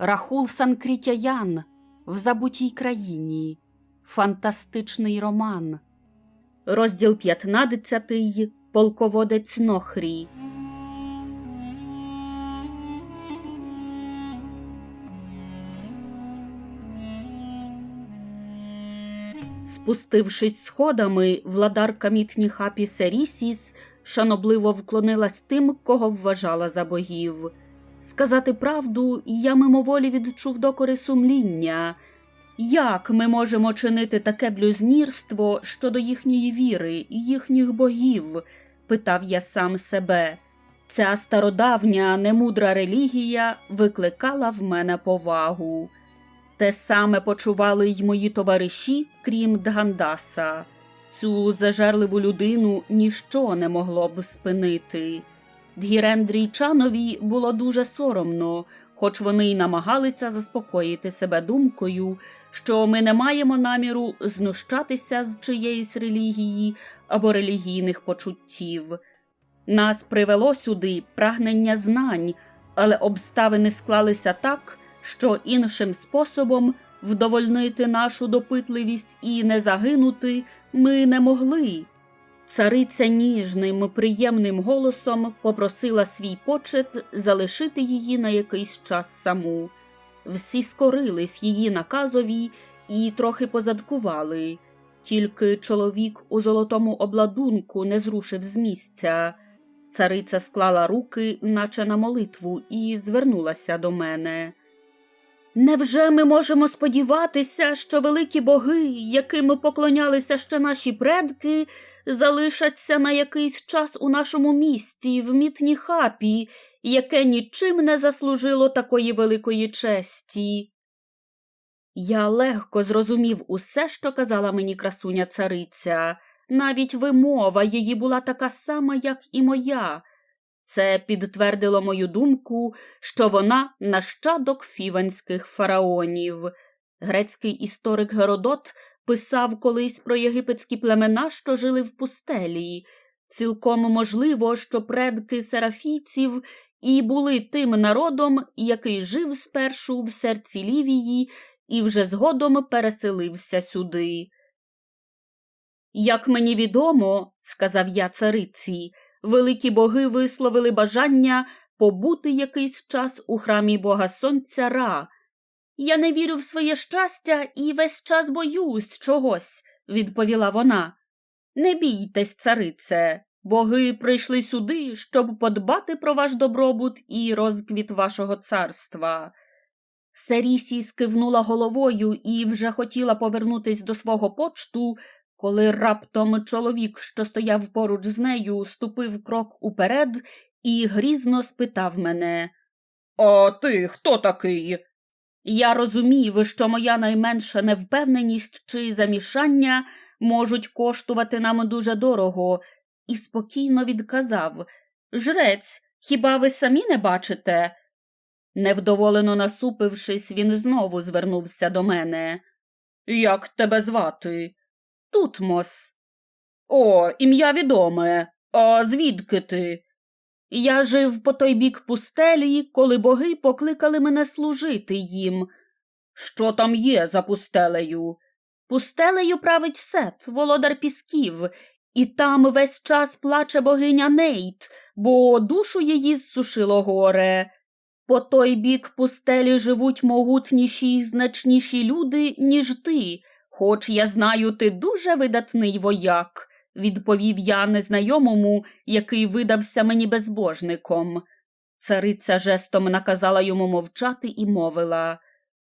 Рахул Санкрітяян в забутій країні. Фантастичний роман. Розділ 15. Полководець Нохрі. Спустившись сходами, владарка Мітніхапі Серісіс шанобливо вклонилась тим, кого вважала за богів. Сказати правду, я мимоволі відчув докори сумління. Як ми можемо чинити таке блюзнірство щодо їхньої віри, їхніх богів? питав я сам себе. Ця стародавня, немудра релігія викликала в мене повагу. Те саме почували й мої товариші, крім Дгандаса. Цю зажерливу людину ніщо не могло б спинити. Дгірендрійчанові було дуже соромно, хоч вони й намагалися заспокоїти себе думкою, що ми не маємо наміру знущатися з чиєїсь релігії або релігійних почуттів. Нас привело сюди прагнення знань, але обставини склалися так, що іншим способом вдовольнити нашу допитливість і не загинути ми не могли. Цариця ніжним, приємним голосом попросила свій почет залишити її на якийсь час саму. Всі скорились її наказові і трохи позадкували. Тільки чоловік у золотому обладунку не зрушив з місця. Цариця склала руки, наче на молитву, і звернулася до мене. Невже ми можемо сподіватися, що великі боги, яким поклонялися ще наші предки, залишаться на якийсь час у нашому місті, в мітні хапі, яке нічим не заслужило такої великої честі? Я легко зрозумів усе, що казала мені красуня цариця. Навіть вимова її була така сама, як і моя. Це підтвердило мою думку, що вона нащадок фіванських фараонів. Грецький історик Геродот писав колись про єгипетські племена, що жили в пустелі. Цілком можливо, що предки серафійців і були тим народом, який жив спершу в серці Лівії і вже згодом переселився сюди. Як мені відомо, сказав я цариці, великі боги висловили бажання побути якийсь час у храмі бога сонця Ра. Я не вірю в своє щастя і весь час боюсь чогось, відповіла вона. Не бійтесь, царице, боги прийшли сюди, щоб подбати про ваш добробут і розквіт вашого царства. Серісі скивнула головою і вже хотіла повернутись до свого почту, коли раптом чоловік, що стояв поруч з нею, ступив крок уперед і грізно спитав мене А ти хто такий? Я розумів, що моя найменша невпевненість чи замішання можуть коштувати нам дуже дорого, і спокійно відказав Жрець, хіба ви самі не бачите? Невдоволено насупившись, він знову звернувся до мене. Як тебе звати? Тутмос. О, ім'я відоме. А звідки ти? Я жив по той бік пустелі, коли боги покликали мене служити їм. Що там є за пустелею? Пустелею править сет, володар пісків, і там весь час плаче богиня Нейт, бо душу її зсушило горе. По той бік пустелі живуть могутніші й значніші люди, ніж ти, хоч я знаю, ти дуже видатний вояк, відповів я незнайомому, який видався мені безбожником. Цариця жестом наказала йому мовчати і мовила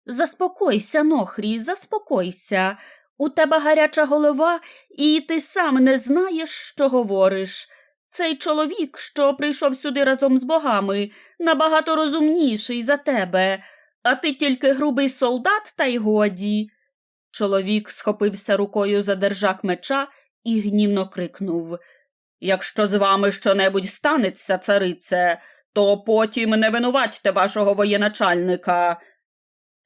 Заспокойся, Нохрі, заспокойся. У тебе гаряча голова, і ти сам не знаєш, що говориш. Цей чоловік, що прийшов сюди разом з богами, набагато розумніший за тебе, а ти тільки грубий солдат, та й годі. Чоловік схопився рукою за держак меча і гнівно крикнув Якщо з вами щонебудь станеться, царице, то потім не винуватьте вашого воєначальника.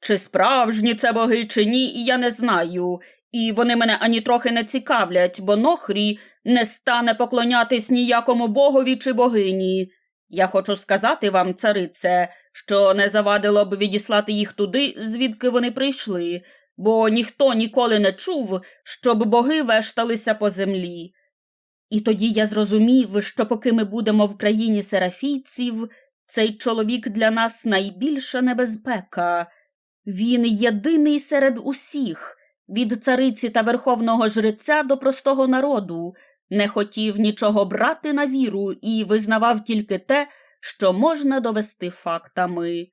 Чи справжні це боги, чи ні, я не знаю, і вони мене ані трохи не цікавлять, бо Нохрі не стане поклонятись ніякому богові чи богині. Я хочу сказати вам, царице, що не завадило б відіслати їх туди, звідки вони прийшли, бо ніхто ніколи не чув, щоб боги вешталися по землі. І тоді я зрозумів, що поки ми будемо в країні серафійців, цей чоловік для нас найбільша небезпека. Він єдиний серед усіх, від цариці та верховного жреця до простого народу, не хотів нічого брати на віру і визнавав тільки те, що можна довести фактами.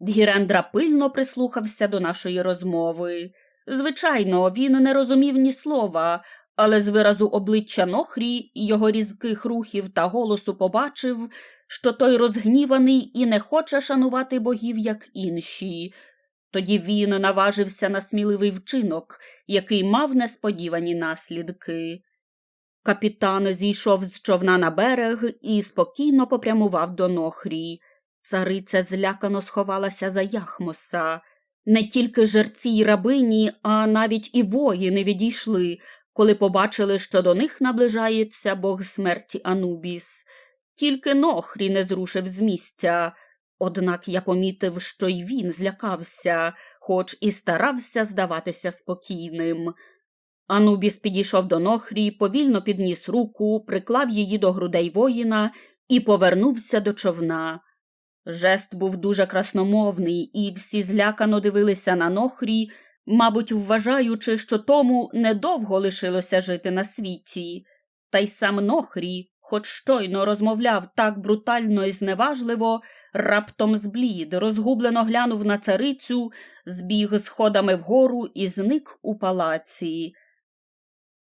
Дгірендра пильно прислухався до нашої розмови. Звичайно, він не розумів ні слова, але з виразу обличчя Нохрі, його різких рухів та голосу побачив, що той розгніваний і не хоче шанувати богів, як інші. Тоді він наважився на сміливий вчинок, який мав несподівані наслідки. Капітан зійшов з човна на берег і спокійно попрямував до Нохрі. Цариця злякано сховалася за Яхмоса. Не тільки жерці й рабині, а навіть і воїни відійшли, коли побачили, що до них наближається бог смерті Анубіс. Тільки Нохрі не зрушив з місця. Однак я помітив, що й він злякався, хоч і старався здаватися спокійним. Анубіс підійшов до Нохрі, повільно підніс руку, приклав її до грудей воїна і повернувся до човна. Жест був дуже красномовний, і всі злякано дивилися на Нохрі, мабуть, вважаючи, що тому недовго лишилося жити на світі. Та й сам Нохрі, хоч щойно розмовляв так брутально і зневажливо, раптом зблід, розгублено глянув на царицю, збіг сходами вгору і зник у палаці.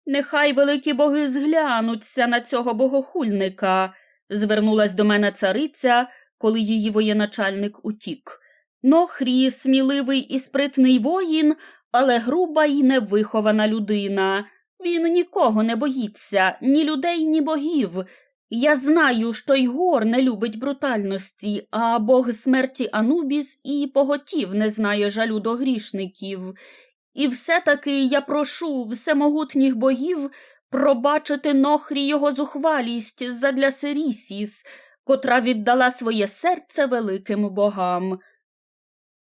Нехай великі боги зглянуться на цього богохульника, звернулась до мене цариця, коли її воєначальник утік. Нохрі сміливий і спритний воїн, але груба й невихована людина. Він нікого не боїться, ні людей, ні богів. Я знаю, що й гор не любить брутальності, а бог смерті Анубіс і поготів не знає жалю до грішників. І все-таки я прошу всемогутніх богів пробачити Нохрі його зухвалість задля Серісіс, котра віддала своє серце великим богам.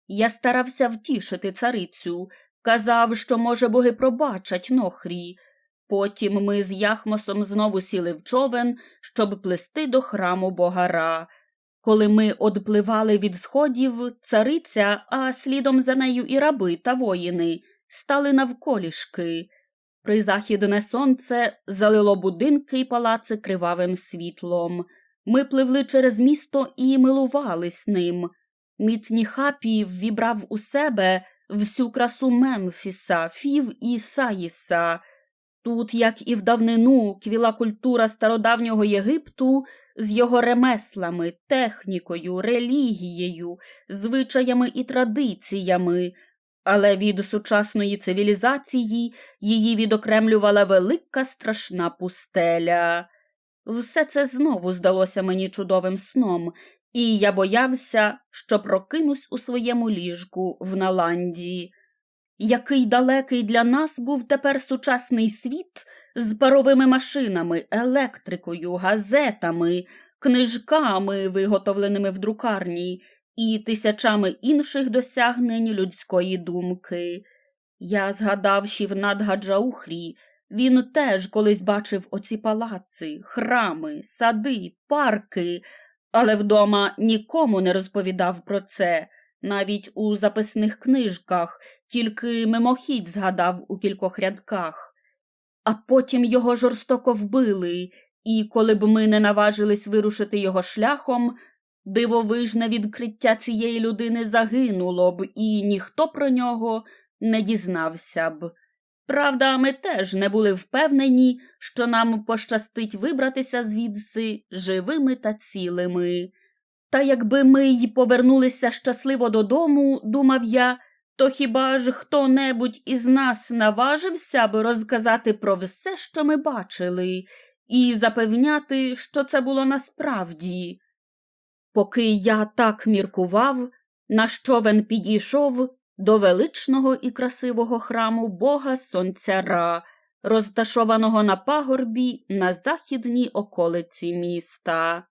Я старався втішити царицю, казав, що, може, боги пробачать Нохрі. Потім ми з Яхмосом знову сіли в човен, щоб плисти до храму Богара. Коли ми одпливали від сходів, цариця, а слідом за нею і раби та воїни, стали навколішки. Призахідне сонце залило будинки й палаци кривавим світлом. Ми пливли через місто і милувались ним. Мітні хапі ввібрав у себе всю красу Мемфіса, Фів і Саїса. Тут, як і в давнину, квіла культура стародавнього Єгипту з його ремеслами, технікою, релігією, звичаями і традиціями, але від сучасної цивілізації її відокремлювала велика страшна пустеля. Все це знову здалося мені чудовим сном, і я боявся, що прокинусь у своєму ліжку в Наланді. Який далекий для нас був тепер сучасний світ з паровими машинами, електрикою, газетами, книжками, виготовленими в друкарні, і тисячами інших досягнень людської думки. Я згадав Шівнад Гаджаухрі, він теж колись бачив оці палаци, храми, сади, парки, але вдома нікому не розповідав про це, навіть у записних книжках, тільки мимохідь згадав у кількох рядках. А потім його жорстоко вбили, і коли б ми не наважились вирушити його шляхом, дивовижне відкриття цієї людини загинуло б, і ніхто про нього не дізнався б. Правда, ми теж не були впевнені, що нам пощастить вибратися звідси живими та цілими. Та якби ми й повернулися щасливо додому, думав я, то хіба ж хто небудь із нас наважився б розказати про все, що ми бачили, і запевняти, що це було насправді. Поки я так міркував, наш човен підійшов до величного і красивого храму бога сонця Ра, розташованого на пагорбі на західній околиці міста.